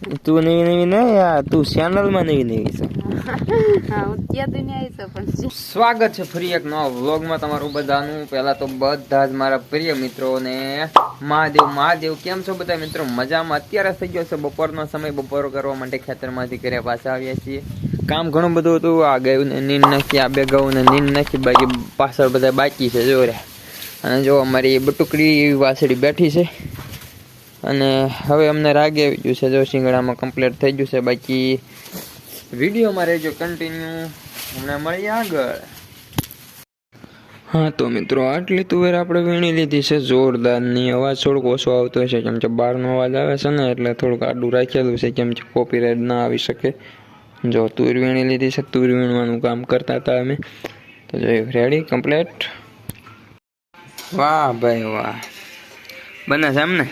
તું નવી નવી નહીં યાર તું ચેનલમાં નવી નવી છે. સ્વાગત છે ફરી એક નવા વ્લોગમાં તમારું બધાનું. પહેલા તો બધા જ મારા પ્રિય મિત્રોને મહાદેવ મહાદેવ કેમ છો બધા મિત્રો? મજામાં? અત્યારે થઈ ગયો છે બપોરનો સમય. બપોરો કરવા માટે ખેતરમાંથી ઘરે પાછા આવ્યા છીએ. કામ ઘણું બધું હતું. આ ગયું ને નીંદ નાખી આ બે ગયું ને નીંદ નાખી બાકી પાછળ બધા બાકી છે જો રે અને જો અમારી બટુકડી વાસળી બેઠી છે. અને હવે અમને રાગે આવી ગયું છે, જો શિંગડામાં કમ્પ્લીટ થઈ ગયું છે. બાકી વિડીયોમાં રહેજો કન્ટિન્યુ હમણાં મળીએ આગળ. હા, તો મિત્રો, આટલી તુવેર આપણે વીણી લીધી છે. જોરદારની અવાજ થોડોક ઓછો આવતો છે, કેમ કે બહારનો અવાજ આવે છે ને, એટલે થોડુંક આડું રાખેલું છે, કેમ કે કોપીરાઇટ ના આવી શકે. જો તુર વીણી લીધી છે, તુર વીણવાનું કામ કરતા હતા અમે. તો જોયું રેડી કમ્પ્લીટ વાહ ભાઈ વાહ. બને છે એમ ને?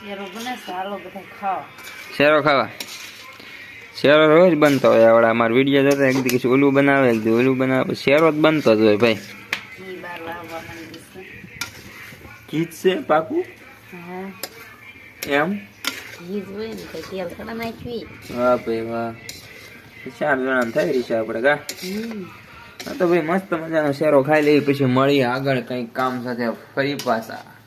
શેરો બને છે બધા ખાઓ. શેરો ખાવા. શેરો રોજ બનતો હોય આવડે. અમારા વીડિયો જોતા એક દિવસ ઓલું બનાવે એક દિવસ ઓલું બનાવે. શેરો જ બનતો જ હોય ભાઈ. ઘી બહાર લાવવા માંડી છે. પાકું? એમ? વાહ ભાઈ વાહ. ચાર જણા થઈ રહી છે આપણે કા તો ભાઈ મસ્ત મજાનો શેરો ખાઈ લઈએ પછી મળીએ આગળ કંઈક કામ સાથે ફરી પાછા.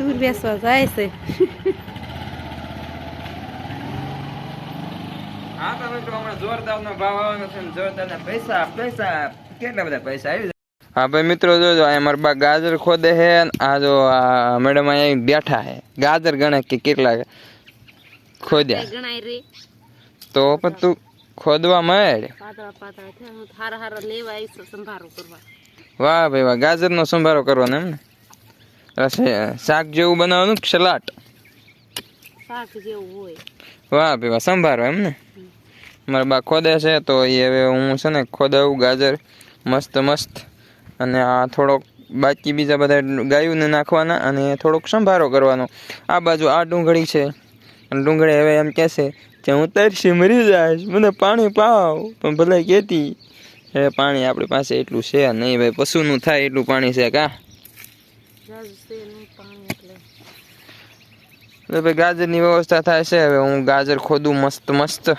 તું બેસવા જાય છે હા તો મિત્રો હમણાં જોરદારનો ભાવ આવવાનો છે જોરદારના પૈસા પૈસા કેટલા બધા પૈસા આવી હા ભાઈ મિત્રો જોજો આ મારા બા ગાજર ખોદે છે ને આ જો આ મેડમ અહીંયા બેઠા છે ગાજર ગણે કે કેટલા ખોદ્યા તો પણ તું ખોદવા મળે હું વાહ ભાઈ વાહ ગાજરનો સંભારો કરવાનો એમ ને રસે- શાક જેવું બનાવવાનું કે સલાડ? શાક જેવું હોય. વાહ વાહ સંભારો એમ ને? મારા બા ખોદે છે તો એ હવે હું છે ને ખોદાવું ગાજર મસ્ત મસ્ત. અને આ થોડોક બાકી બીજા બધા ગાયુંને નાખવાના અને થોડોક સંભારો કરવાનો. આ બાજુ આ ડુંગળી છે. અને ડુંગળી હવે એમ કહેશે કે હું તરસી મરી જાય મને પાણી પાવ. પણ ભલે કહેતી હવે પાણી આપણી પાસે એટલું છે નહીં ભાઈ પશુનું થાય એટલું પાણી છે કા? એટલે. ગાજરની વ્યવસ્થા થાય છે હવે હું ગાજર ખોદું મસ્ત મસ્ત.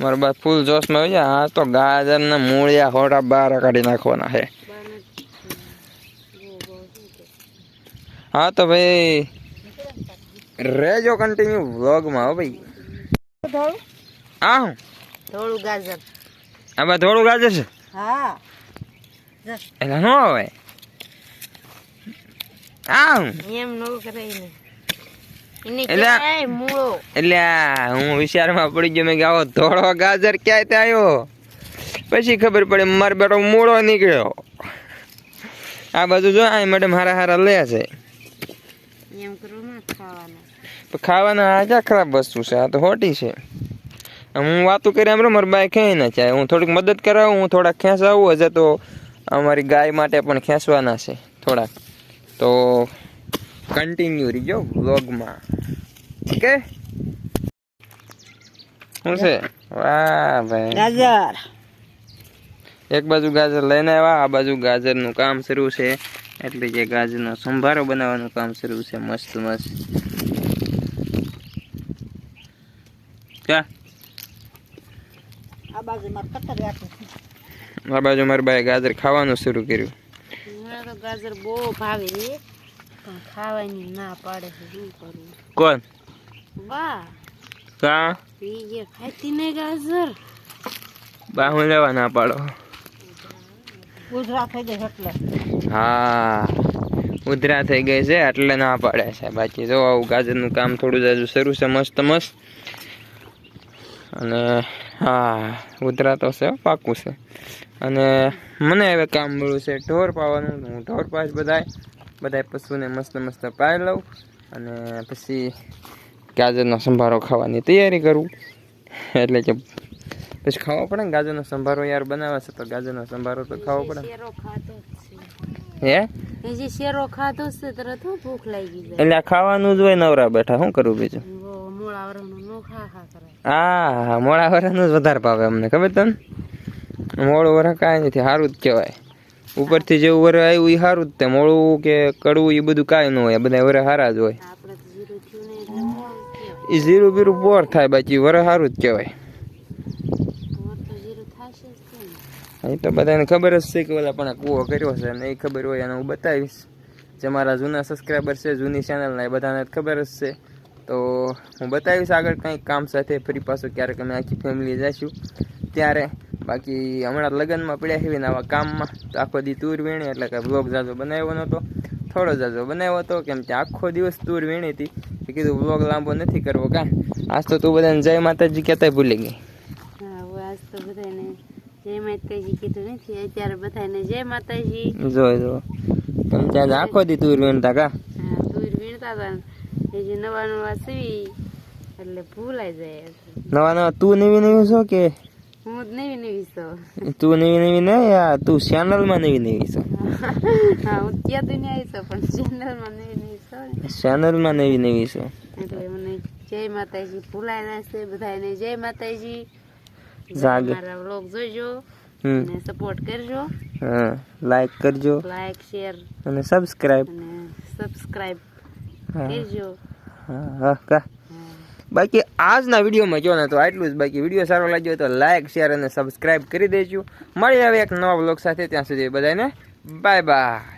મારા બાદ ફૂલ જોશમાં આવી જાય આ તો ગાજરના મૂળિયા હોટા બહાર કાઢી નાખવાના છે. શું હા તો ભાઈ રહેજો કન્ટિન્યુ વ્લોગમાં હો ભાઈ. આ હું. ધોળું ગાજર. આ બા થોડું ગાજર છે? હા. એટલે ન હોય આ હું એમ નો કરાય ને એટલે- હું વિચારમાં પડી ગયો મેં કે આવો ધોળો ગાજર ક્યાંય આવ્યો પછી ખબર પડે મારો બેટો મૂળો નીકળ્યો. આ બાજુ જો આ મેડમ હારા હારા લે છે. ખાવાના. આ ક્યાં ખરાબ વસ્તુ છે? આ તો હોટી છે. હું વાતું કરી આમ મારા બાય ખેંચી ના ચાહે હું થોડીક મદદ કરાવું હું થોડાક ખેંચાવું હશે તો અમારી ગાય માટે પણ ખેંચવાના છે થોડાક. તો કન્ટિન્યુ રહીજો વ્લોગમાં ઓકે? શું છે? વાહ ભાઈ. ગાજર. એક બાજુ ગાજર લઈને આવ્યા આ બાજુ ગાજરનું કામ શરૂ છે. એટલે જે ગાજરનો સંભારો બનાવવાનું કામ શરૂ છે મસ્ત મસ્ત. ક્યાં? આ બાજુ મારા બાએ ગાજર ખાવાનું શરૂ કર્યું. તો ગાજર બહુ ભાવે છે. પણ ખાવાની ના પાડે છે શું કરવું કોણ? બા. કા? ઈ જે ખાતી ને ગાજર. બા હું લેવા ના પાડો. ઉધરા થઈ જાય એટલે. હા ઉધરા થઈ ગઈ છે એટલે ના પાડે છે. બાકી જો આવું ગાજરનું કામ થોડું જાજુ શરૂ છે મસ્ત મસ્ત. અને હા ઉધરા તો છે પાકું છે. અને મને હવે કામ મળ્યું છે ઢોર પાવાનું હું ઢોર પાસ બધાય. બધાય પશુને મસ્ત મસ્ત પાઈ લઉં અને પછી ગાજરનો સંભારો ખાવાની તૈયારી કરું. એટલે કે પછી ખાવો પડે ને ગાજરનો સંભારો યાર બનાવે છે તો ગાજરનો સંભારો તો ખાવો પડે. હે? છે શેરો ખાતો છે તરત હું ભૂખ લાગી જાય. એટલે ખાવાનું જ હોય નવરા બેઠા શું કરું બીજું? બહુ મૂળા વરણનું નો ખા ખા કરે. આ મોડા વરાનું જ વધારે ભાવે અમને ખબર તને? મોડું વરા કાંઈ નથી સારું જ કહેવાય. ઉપરથી જેવું વર આવ્યું એ સારું જ તે મોળું કે કડવું એ બધું કાંઈ ન હોય બધા વર સારા જ હોય. એ ઝીરું બીરું પોર થાય બાકી વર સારું જ કહેવાય. એ તો બધાને ખબર જ છે કે ઓલા પણ કૂવો કર્યો છે અને એ ખબર હોય અને હું બતાવીશ. જે મારા જૂના સબસ્ક્રાઈબર છે, જૂની ચેનલના એ બધાને ખબર જ છે. તો હું બતાવીશ આગળ કંઈક કામ સાથે, ફરી પાછું ક્યારેક અમે આખી ફેમિલી જઈશું ત્યારે બાકી હમણાં લગ્નમાં પડ્યા છે આવા કામમાં. તો આખો દી તૂર વીણી એટલે કે વ્લોગ જાજો બનાવ્યો નહોતો. થોડો જાજો બનાવ્યો હતો કેમ કે આખો દિવસ તૂર વીણી હતી. એ કીધું વ્લોગ લાંબો નથી કરવો કાં આજ તો તું બધાને જય માતાજી કહેતાય ભૂલી ગઈ. હા આજ તો બધાને જય માતાજી કીધું નથી. અત્યારે બધાને જય માતાજી. જો જો. કેમ કે આખો દી તૂર વીણતા કા? હા વીણતા હતા એ જે નવા નવા સીવી એટલે ભૂલાઈ જાય. નવા નવા તું નવી નવી છો કે? હું નવી નવી છું. તું નવી નવી ને આ તું ચેનલમાં નવી નવી છો. હા હું ત્યાં દુનિયા છું પણ ચેનલમાં નવી નવી છું ચેનલમાં નવી નવી છો. એટલે મને જય માતાજી ભૂલાઈ ના છે બધાને જય માતાજી. જાગે. મારા વ્લોગ જોજો અને સપોર્ટ કરજો. હા લાઈક કરજો. લાઈક શેર અને સબસ્ક્રાઇબ અને સબસ્ક્રાઇબ કરજો. હા હા કા. બાકી આજના વિડીયોમાં જો ને તો આટલું જ. બાકી વીડિયો સારો લાગ્યો તો લાઇક શેર અને સબસ્ક્રાઇબ કરી દેજો. મળી આવે એક નવા બ્લોગ સાથે. ત્યાં સુધી બધાને બાય બાય